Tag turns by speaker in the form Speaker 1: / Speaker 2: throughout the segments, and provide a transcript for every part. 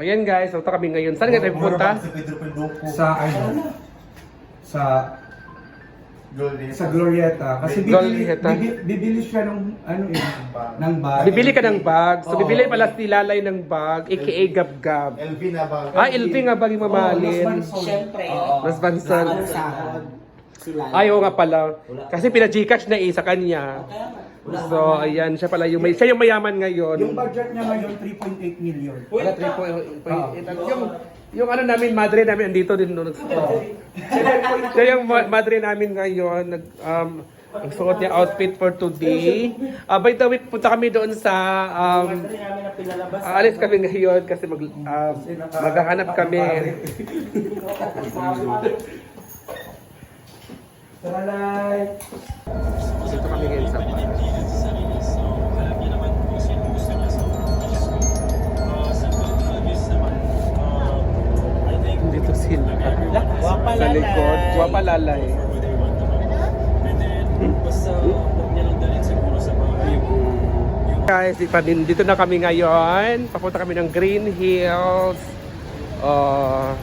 Speaker 1: O yan guys, punta kami ngayon. Saan nga tayo pupunta?
Speaker 2: Sa Pedro Pendoco.
Speaker 3: Sa ano? Sa
Speaker 2: Glorieta.
Speaker 3: sa Glorieta kasi bibili,
Speaker 1: Glorieta.
Speaker 3: bibili, bibili siya ng ano eh, ng bag.
Speaker 1: Bibili ka ng bag. So,
Speaker 3: Oo.
Speaker 1: bibili pala si Lalay ng bag, aka Gab-Gab.
Speaker 2: LV na ba?
Speaker 1: Ah, LV nga bag yung mamahalin.
Speaker 3: Oh.
Speaker 4: Siyempre.
Speaker 1: Mas bansan.
Speaker 4: Sahod. Sila.
Speaker 1: Ay, oo nga pala. Kasi pina-Gcash na eh sa kanya. So, ayan, siya pala yung, may, siya yung mayaman ngayon.
Speaker 3: Yung budget niya ngayon 3.8 million.
Speaker 1: Wala, three po, yung, yung ano namin, madre namin, andito din nung nagsuot. Siya yung ma- madre namin ngayon, nag, um, ang suot niya outfit for today. Uh, by the way, punta kami doon sa, um, aalis kami ngayon kasi mag, um, maghahanap kami.
Speaker 3: Talalay!
Speaker 1: Dito kami ngayon sa Dito sila.
Speaker 4: Wapa
Speaker 1: Sa likod. Wapa lalay. Guys, dito na kami ngayon. Papunta kami ng Green Hills. Uh,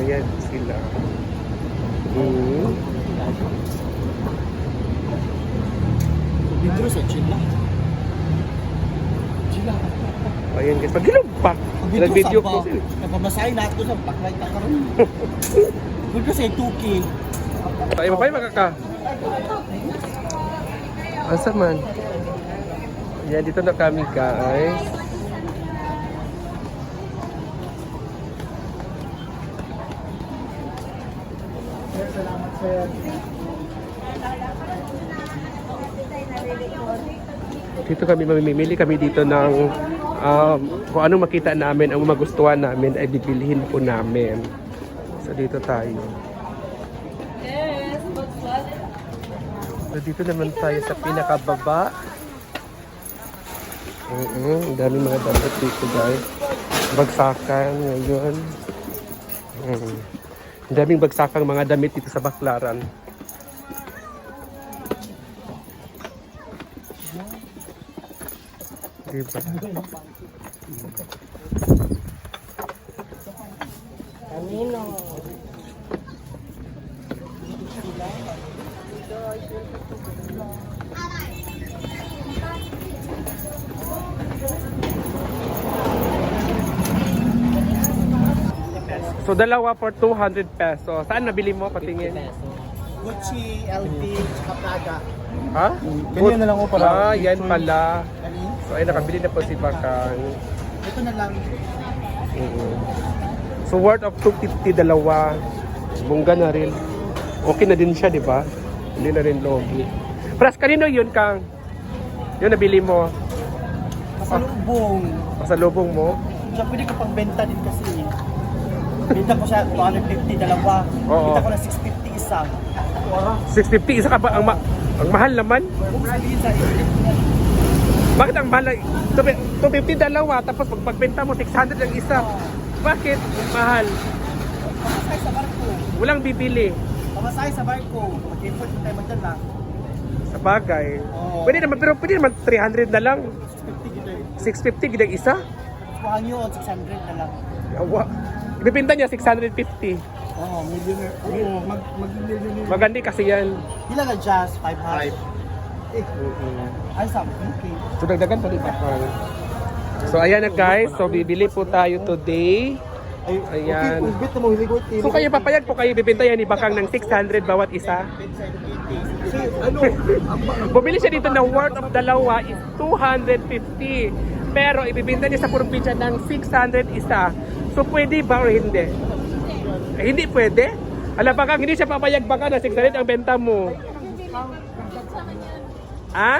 Speaker 1: Ayan sila. Mm.
Speaker 4: Dito sa Chila. Chila.
Speaker 1: Ayan pagilumpak. Nag-video ko sila.
Speaker 4: Napamasahin na ako sa backlight na karon. Good kasi 2K.
Speaker 1: Ay, mapay makaka. Asa man? Yan, dito na kami guys. Dito kami mamimili kami dito ng um, kung ano makita namin, ang magustuhan namin ay bibilihin po namin. So dito tayo. So dito naman tayo sa pinakababa. Oo, ang daming mga damit dito guys. Bagsakan ngayon. Mm. Ang daming bagsakang mga damit dito sa Baklaran. Diba?
Speaker 4: Kanino?
Speaker 1: So dalawa for 200 pesos. Saan nabili mo? Patingin.
Speaker 4: Gucci, LV, tsaka Prada.
Speaker 1: Ha?
Speaker 2: Ganyan na lang ko pala.
Speaker 1: Ah, yan pala. So ay nakabili na po si Bakang.
Speaker 4: Ito na lang.
Speaker 1: Oo. So worth of 250 dalawa. Bungga na rin. Okay na din siya, di ba? Hindi na rin logi. Pras, kanino yun, Kang? Yun nabili mo?
Speaker 4: Pasalubong.
Speaker 1: Pasalubong mo?
Speaker 4: Siya pwede ko pang benta din kasi. Benta ko siya 250 dalawa.
Speaker 1: Oo.
Speaker 4: Benta ko na 650 isa.
Speaker 1: 650, isa ka ba? Ang, ma- ang mahal naman? Bakit ang mahal? 250 dalawa, tapos pag pagbenta mo, 600 ang isa. Bakit? Mahal.
Speaker 4: Pamasahe sa barko.
Speaker 1: Walang bibili.
Speaker 4: Pamasahe sa barko. Mag-import mo tayo magdala.
Speaker 1: Sa bagay.
Speaker 4: Oo.
Speaker 1: Pwede naman, pero pwede naman 300 na lang.
Speaker 4: 650 gito.
Speaker 1: 650 gidang isa.
Speaker 4: Kuhaan yun, 600 na lang.
Speaker 1: Yawa. Ibibenta niya 650.
Speaker 4: Oo, oh, millionaire. Oo, mag, mag-millionaire.
Speaker 1: Magandi kasi yan.
Speaker 4: Pila na jazz? 500. Eh, ay, something. Okay.
Speaker 1: So dagdagan pa rin ba? So ayan na guys. So bibili po tayo today.
Speaker 4: Ay,
Speaker 1: Ayan.
Speaker 4: Okay, ulbit na mo, hiligwit.
Speaker 1: So kayo papayag po kayo bibenta yan ni Bakang ng 600 bawat isa.
Speaker 4: Si, ano,
Speaker 1: Bumili siya dito na worth of dalawa is 250. Pero ibibenta niya sa probinsya ng 600 isa. So pwede ba or hindi? Eh, hindi pwede. Alam Bakang, hindi siya papayag baka na 600 ang benta mo. Ha?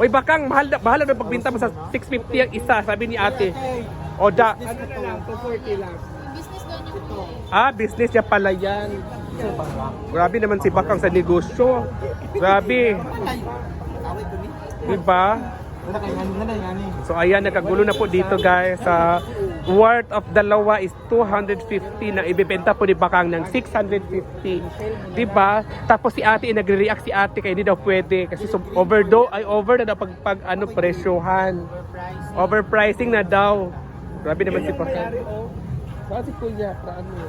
Speaker 1: Oy Bakang, mahal na, mahal na pagbenta mo sa 650 ang isa, sabi ni ate. O da,
Speaker 4: lang, 240 lang.
Speaker 1: ah, business niya pala yan. Grabe naman si Bakang sa negosyo. Grabe. Diba? So ayan, nagkagulo na po dito guys sa worth of dalawa is 250 na ibebenta po ni Bakang ng 650. Diba? Tapos si ate, nagre-react si ate kaya hindi daw pwede kasi so, overdo ay over na daw pag, pag ano, presyohan. Overpricing na daw. Grabe naman si Bakang. Saan si Kuya? Saan mo?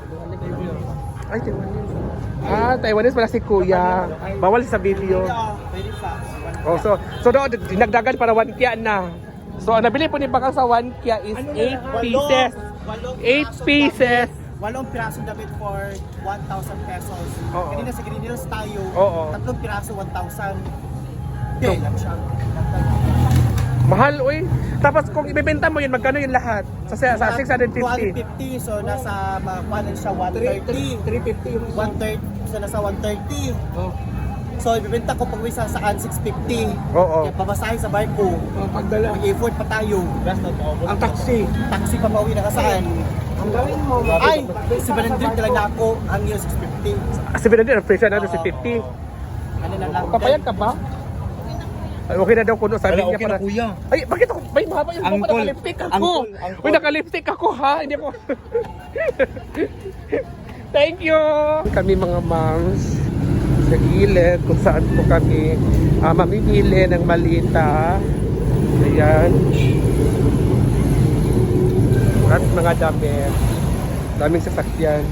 Speaker 1: Ay, Taiwanese. Ah, Taiwanese pala si Kuya. Bawal sa video. Oh, so so do dinagdagan para 1 kya na. So ang nabili po ni Bakang sa 1 kya is 8 pieces. 8 pieces.
Speaker 4: Walong pirasong damit for 1,000 pesos.
Speaker 1: Oo.
Speaker 4: Kanina sa Greenhills tayo,
Speaker 1: Oo.
Speaker 4: tatlong piraso 1,000. Okay, lang siya.
Speaker 1: Mahal oy. Tapos kung ibebenta mo yun, magkano yung lahat? Sa, sa 650.
Speaker 4: 250, so nasa makuha siya 130.
Speaker 3: 350 yung
Speaker 4: 130, so nasa 130.
Speaker 1: Oh.
Speaker 4: So ibebenta ko pag sa saan 650.
Speaker 1: Oo.
Speaker 4: Kaya pamasahe sa barko.
Speaker 3: Ang pagdala.
Speaker 4: Mag-effort pa tayo.
Speaker 3: Ang taxi.
Speaker 4: Taxi pa pauwi na kasaan.
Speaker 3: Ang gawin mo.
Speaker 4: Ay, si Valentine talaga ako ang year 650.
Speaker 1: Kasi binili ang presyo natin si 50.
Speaker 4: Ano na lang.
Speaker 1: Papayag ka ba? Ay, okay na daw kuno sabi
Speaker 2: Wala,
Speaker 1: niya
Speaker 2: okay
Speaker 1: para.
Speaker 2: na, kuya.
Speaker 1: Ay, bakit ako? May mahaba yung
Speaker 2: Angkol.
Speaker 1: nakalipstick ako.
Speaker 2: Angkol, angkol.
Speaker 1: Uy, nakalipstick ako ha. Hindi ako. Thank you. Kami mga moms sa gilid kung saan po kami ah, mamimili ng malita. Ayan. At mga damit. Daming sasakyan.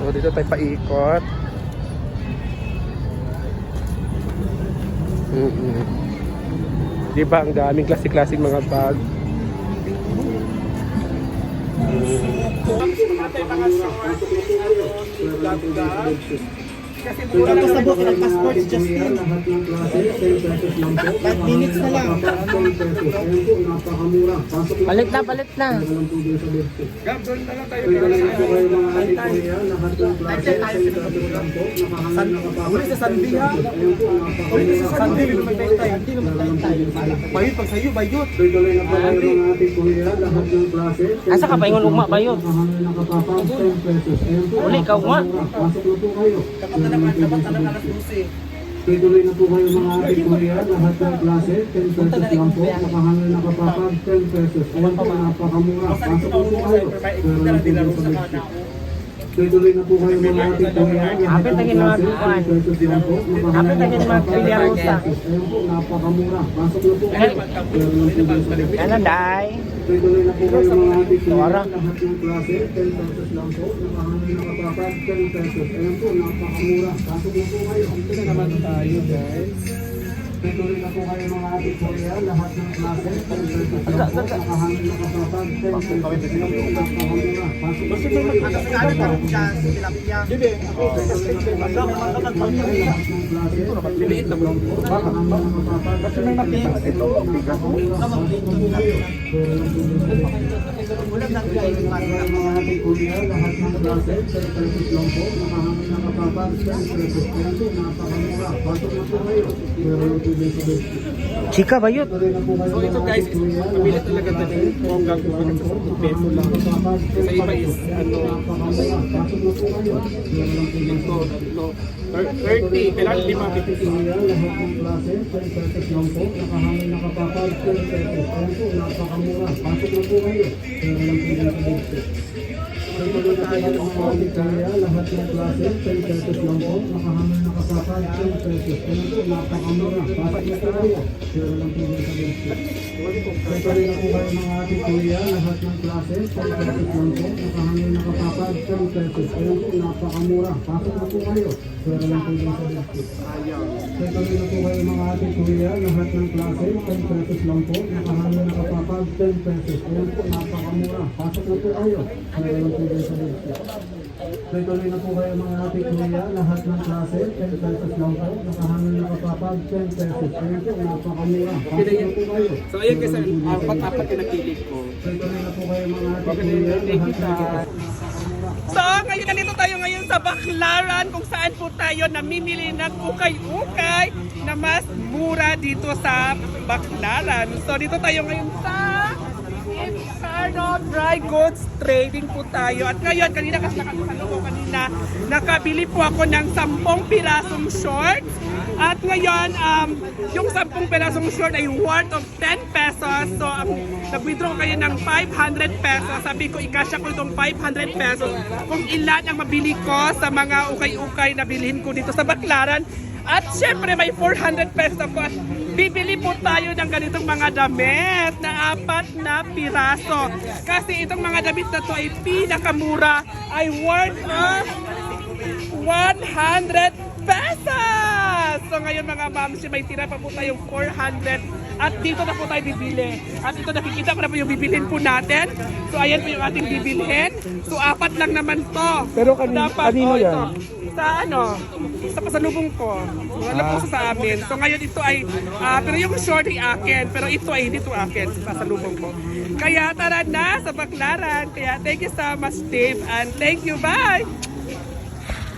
Speaker 1: So dito tayo paikot. Mm-mm. Di ba ang daming klase-klaseng mga bag?
Speaker 4: Tapos na buka ng passport si Justin. 5 minutes na lang.
Speaker 5: Balit na, balit na.
Speaker 4: Uli sa Sandy ha. Uli sa Sandy. Hindi naman tayo tayo. Hindi naman tayo tayo. Bayot pag sa'yo, bayot.
Speaker 5: Asa ka paingon ugma ba yun? Uli ka ugma.
Speaker 4: Dapat na naman, dapat naman alas 12.
Speaker 6: Tuloy na po kayo mga ating kuya, lahat ng klase, 10 pesos lang po, nakahangin na kapapag, 10 pesos. Ayan po, napakamura. Pasok po po kayo. Pero lang po kayo sa best. Tuloy na po kayo mga ating kuya, lahat
Speaker 5: Apit
Speaker 6: ng
Speaker 5: ang mga
Speaker 6: klase,
Speaker 5: kuwan.
Speaker 6: 10 pesos lang po, nakahangin
Speaker 5: Apit
Speaker 6: na
Speaker 5: mga
Speaker 6: kapapag,
Speaker 5: pilyarosa.
Speaker 6: 10 pesos. Ayan po, napakamura. Pasok na po kayo.
Speaker 5: Ano day?
Speaker 6: Tuloy na po kayo mga ating
Speaker 5: Tawara.
Speaker 6: lahat ng klase, 10 pesos lang po, nakahangin na kapapag, 10 pesos. Ayan po, napakamura. Pasok na po kayo. Ito na naman tayo guys. Tuloy na po kayo mga kuya, lahat ng klase, 10 pesos lang po, nakahangin na kapapag, 10 pesos. Ayan po, napakamura. Pasok na po kayo.
Speaker 4: Ano sa ano pa rin siya, si Tilapia. Hindi. Masama, masama, pamilya.
Speaker 6: Maliit na. Kasi may makita. Ito,
Speaker 4: Ulam lang guys.
Speaker 6: mga kuya, lahat ng klase, 10 pesos lang po, nakahangin na kapapag, 10 pesos. Ayan po, napakamura. Pasok na po kayo. Pero yung tubig sa best.
Speaker 5: Chika ba yun?
Speaker 6: Tuloy na po kayo
Speaker 1: So ito guys,
Speaker 6: lahat
Speaker 1: talaga
Speaker 6: ng
Speaker 1: ito
Speaker 6: klase,
Speaker 1: ng hanggang kumakas sa 10 peso lang.
Speaker 6: kapapag, 10
Speaker 1: Sa iba is ano,
Speaker 6: na yung
Speaker 1: ito, no, 30, kailangan lima
Speaker 6: Kuya, lahat ng klase, 10 pesos lang po, nakahangin na kapapag, 10 pesos. Ayan po, napakamura. Pasok na po kayo. Pero lang po yung tubig. Tuloy na po kayo mga ating kuya, lahat ng klase, 10 pesos lang po, nakahangin na kapapag, 10 pesos. Ayan po, napakamura. Pasok na po kayo. Pero lang po yung tubig. Tuloy na po kayo mga ating kuya, lahat ng klase, 10 pesos lang po, nakahangin na kapapag, 10 pesos. Ayan po, napakamura. Pasok na po kayo. Pero lang po yung tubig. Tuloy na po kayo mga ating kuya, lahat ng klase, 10 pesos lang po, nakahangin na kapapag, 10 pesos. Ayan po, napakamura. Pasok na po kayo. Pero lang po yung tubig. Tuloy na po kayo mga ating kuya, lahat ng klase, 10 pesos lang po, nakahangin na kapapag, 10 pesos. Ayan po, napakamura. Pasok na po kayo.
Speaker 1: So ayun guys, apat-apat yung napili ko.
Speaker 6: Tuloy na po kayo mga ating kuya, lahat ng klase.
Speaker 1: So, ngayon nandito tayo ngayon sa Baclaran kung saan po tayo namimili ng ukay-ukay na mas mura dito sa Baclaran. So, dito tayo ngayon sa Inferno Dry Goods Trading po tayo. At ngayon, kanina kasi nakasalong ko kanina, nakabili po ako ng 10 pirasong shorts At ngayon, um, yung 10 perasong short ay worth of 10 pesos. So, um, nag-withdraw kayo ng 500 pesos. Sabi ko, ikasya ko itong 500 pesos kung ilan ang mabili ko sa mga ukay-ukay na bilhin ko dito sa Baclaran. At syempre may 400 pesos at bibili po tayo ng ganitong mga damit na apat na piraso. Kasi itong mga damit na to ay pinakamura ay worth of 100 pesos! So ngayon mga mamsi, may tira pa po tayong 400 at dito na po tayo bibili. At ito nakikita ko na po yung bibilhin po natin. So ayan po yung ating bibilhin. So apat lang naman to.
Speaker 3: Pero kani-
Speaker 1: Dapat,
Speaker 3: kanino
Speaker 1: oh,
Speaker 3: yan?
Speaker 1: ito. Sa ano, sa pasalubong ko. Wala po sa amin. So ngayon ito ay, ah, pero yung short akin. Pero ito ay hindi to akin sa pasalubong ko. Kaya tara na sa Baklaran. Kaya thank you so much Dave and thank you. Bye!